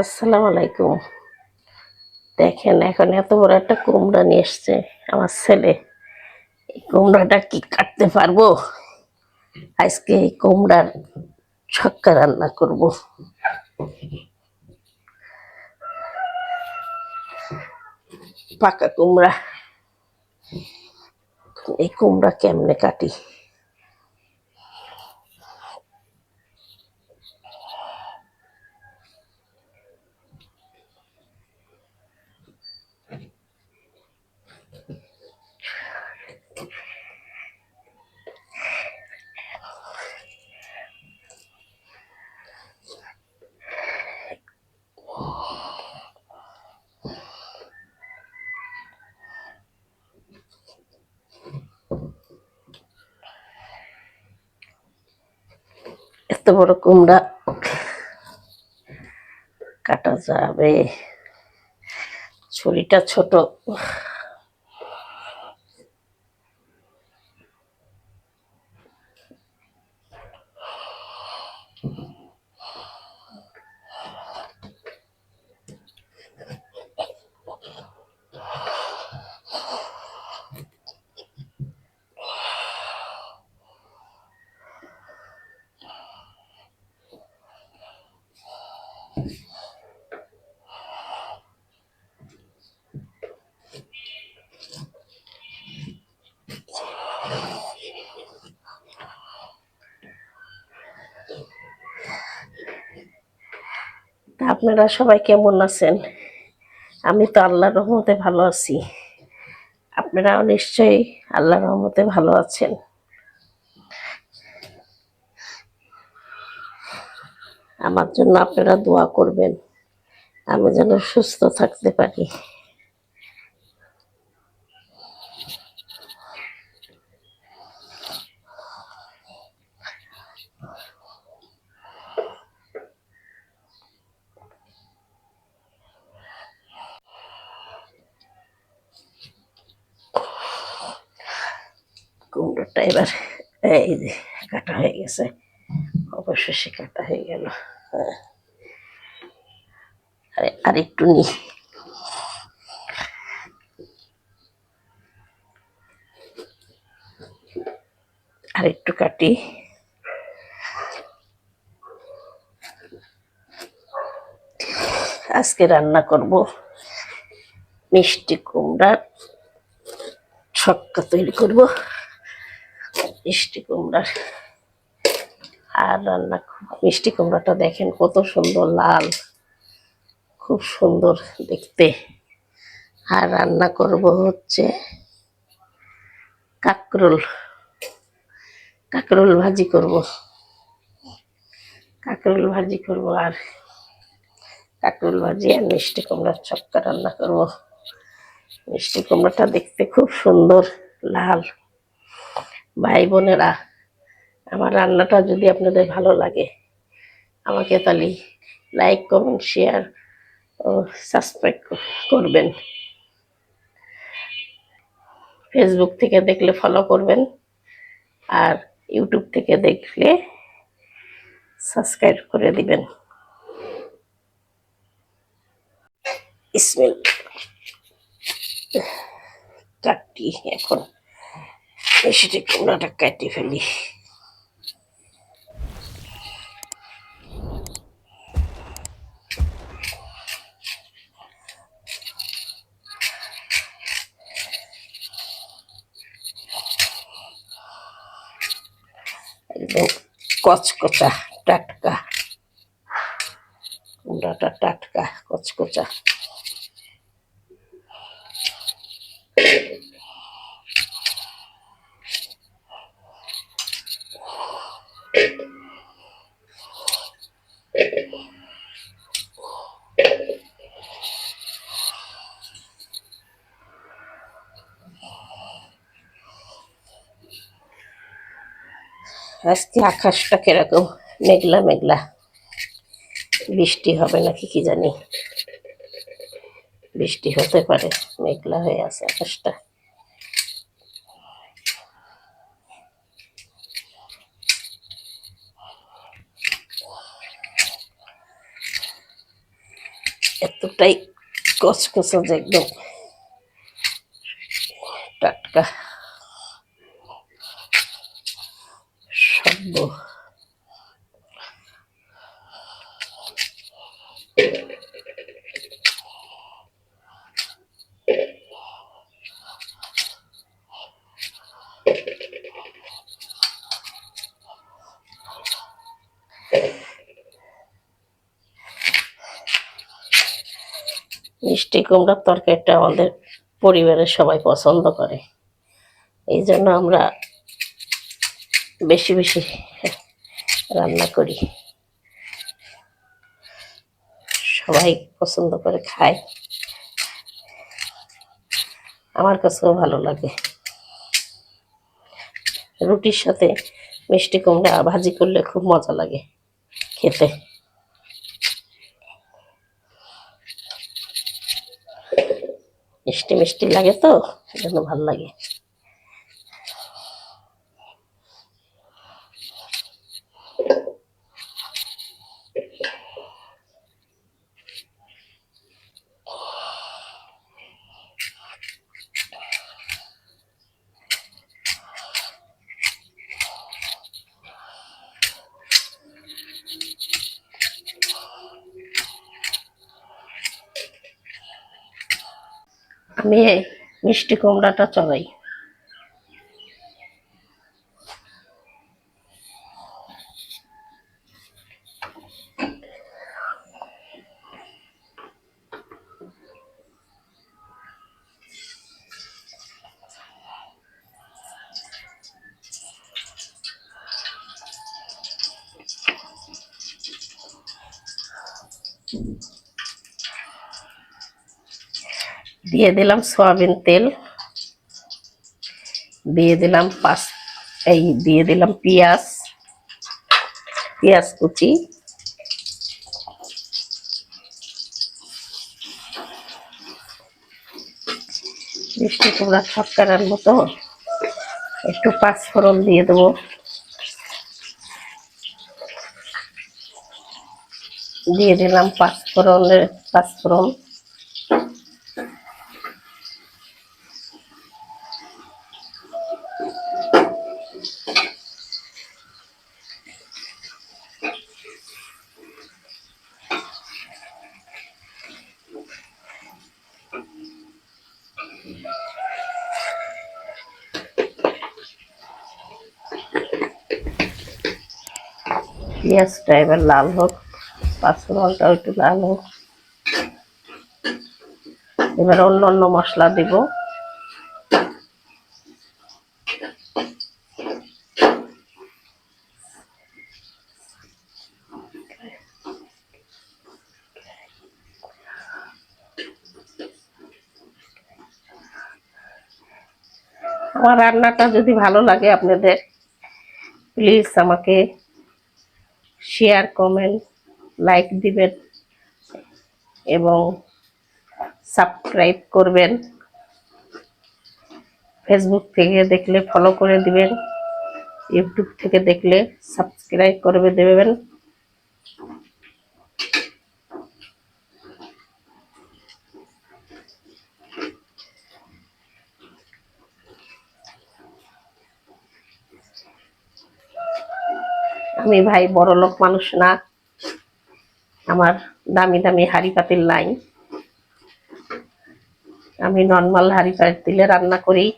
আসসালামু আলাইকুম। দেখেন, এখন এত বড় একটা কুমড়া নিয়ে এসছে আমার ছেলে। এই কুমড়াটা কি কাটতে পারব? আজকে এই কুমড়ার ছক্কা রান্না করব। পাকা কুমড়া। এই কুমড়া কেমনে কাটি? এত বড় কুমড়া। কাটা যাবে। ছুরিটা ছোট তা আপনারা সবাই কেমন আছেন? আমি তো আল্লাহর রহমতে ভালো আছি। আপনারা নিশ্চয়ই আল্লাহর রহমতে ভালো আছেন। আমার জন্য আপনারা দোয়া করবেন। আমি যেন সুস্থ থাকতে পারি। কুমড়োটা এবার এই যে, কাটা হয়ে গেছে। অবশেষে কাটা হয়ে গেল। হ্যাঁ। আরে, আর একটু নি। আর একটু কাটি। আজকে রান্না করব মিষ্টি কুমড়ার ছক্কা তৈরি করব। মিষ্টি কুমড়ার আর রান্না মিষ্টি কুমড়াটা দেখেন কত সুন্দর লাল, খুব সুন্দর দেখতে। আর রান্না করব হচ্ছে কাকরোল। কাকরোল ভাজি করব। কাকরোল ভাজি করব আর কাকরোল ভাজি আর মিষ্টি কুমড়ার ছক্কা রান্না করব। মিষ্টি কুমড়াটা দেখতে খুব সুন্দর, লাল। ভাই বোনেরা, আমার রান্নাটা যদি আপনাদের ভালো লাগে, আমাকে তাহলে লাইক কমেন্ট শেয়ার ও সাবস্ক্রাইব করবেন। ফেসবুক থেকে দেখলে ফলো করবেন আর ইউটিউব থেকে দেখলে সাবস্ক্রাইব করে দিবেন। ইসমিল কাটি এখন। মিষ্টি কুমড়াটা কাটি ফেলি একদম কচকচা টাটকা কুমড়াটা টাটকা কচকচা আজকে আকাশটা কীরকম? মেঘলা মেঘলা। বৃষ্টি হবে নাকি কি জানি। বৃষ্টি হতে পারে, মেঘলা হয়ে আছে আকাশটা। এতটাই কচকচা একদম টাটকা। মিষ্টি কুমড়ার তরকারিটা আমাদের পরিবারের সবাই পছন্দ করে। এই জন্য আমরা বেশি বেশি রান্না করি। সবাই পছন্দ করে খায়। আমার কাছেও ভালো লাগে। রুটির সাথে মিষ্টি কুমড়া ভাজি করলে খুব মজা লাগে খেতে। মিষ্টি মিষ্টি লাগে তো সেজন্য ভালো লাগে। আমি মিষ্টি কুমড়াটা চড়াই। দিয়ে দিলাম সয়াবিন তেল। দিয়ে দিলাম পাঁচ এই দিয়ে দিলাম পেঁয়াজ পেঁয়াজ কুচি। মিষ্টি কুমড়া মতো একটু পাঁচ ফোড়ন দিয়ে দেবো। দিয়ে দিলাম পাঁচ ফোড়নের পেঁয়াজটা এবার লাল হোক, পাঁচফোড়নটাও একটু লাল হোক। এবার অন্য অন্য মশলা দিব। আমার রান্নাটা যদি ভালো লাগে আপনাদের প্লিজ আমাকে শেয়ার কমেন্ট লাইক দিবেন এবং সাবস্ক্রাইব করবেন। ফেসবুক থেকে দেখলে ফলো করে দিবেন। ইউটিউব থেকে দেখলে সাবস্ক্রাইব করবে দেবেন। আমি ভাই বড় লোক মানুষ না। আমার দামি দামি হাড়ি পাতিল নাই। আমি নর্মাল হাড়ি পাতিলে রান্না করি।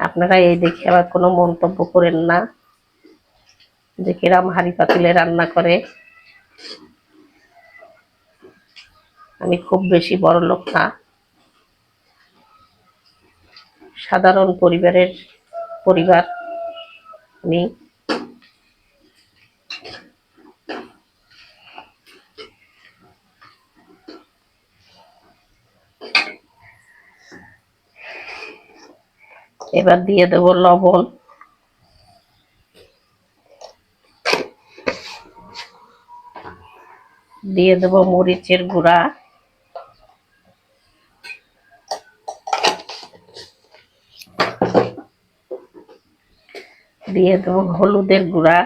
আপনারা এই দেখে আবার কোনো মন্তব্য করেন না যে কিরাম হাড়ি পাতিলে রান্না করে। আমি খুব বেশি বড় লোক না। সাধারণ পরিবারের পরিবার। আমি এবার দিয়ে দেব লবণ। দিয়ে দেব মরিচের গুঁড়া। দিয়ে দেব হলুদের গুঁড়া।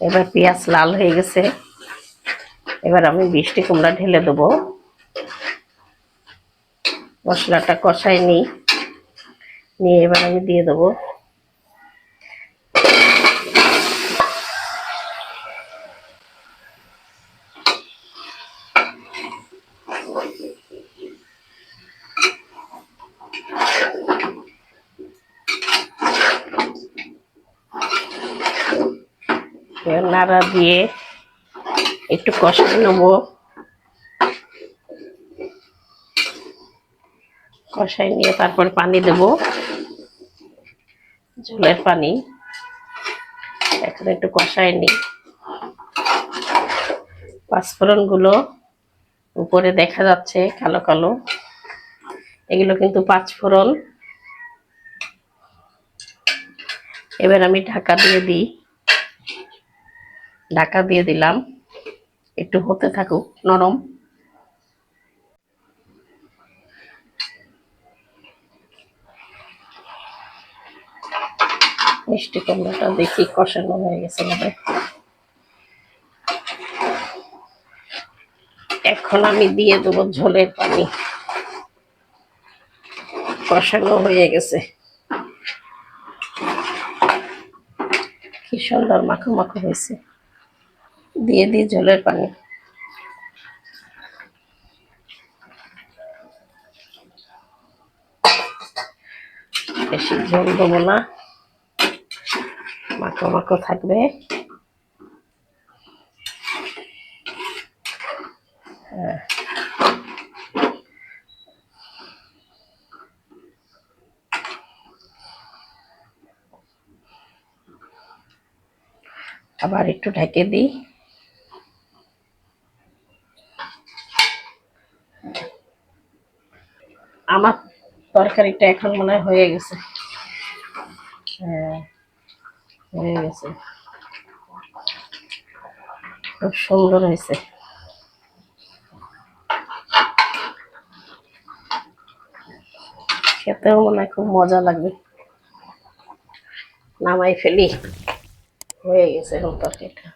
এবার পেঁয়াজ লাল হয়ে গেছে। এবার আমি বৃষ্টি কুমড়া ঢেলে দেবো। মশলাটা কষাই নিই। নিয়ে এবার আমি দিয়ে দেবো নাড়া দিয়ে একটু কষাই নেব। কষাই নিয়ে তারপর পানি দেব। ঝোলের পানি। এখন একটু কষাই নিই। পাঁচফোড়নগুলো উপরে দেখা যাচ্ছে কালো কালো। এগুলো কিন্তু পাঁচফোড়ন। এবার আমি ঢাকা দিয়ে দিই। ঢাকা দিয়ে দিলাম। একটু হতে থাকুক, নরম। মিষ্টি কুমড়োটা দেখি কষানো হয়ে গেছে মনে। এখন আমি দিয়ে দেবো ঝোলের পানি। কষানো হয়ে গেছে। কি সুন্দর মাখো মাখো হয়েছে। দিয়ে দিই জলের পানি। বেশি ঝোল দেবো না। মাখো মাখো থাকবে। হ্যাঁ। আবার একটু ঢেকে দিই আমার তরকারিটা এখন মনে হয় গেছে। হ্যাঁ হয়ে গেছে। খুব সুন্দর হয়েছে। খেতেও মনে হয় খুব মজা লাগবে। নামাই ফেলি। হয়ে গেছে এখন তরকারিটা।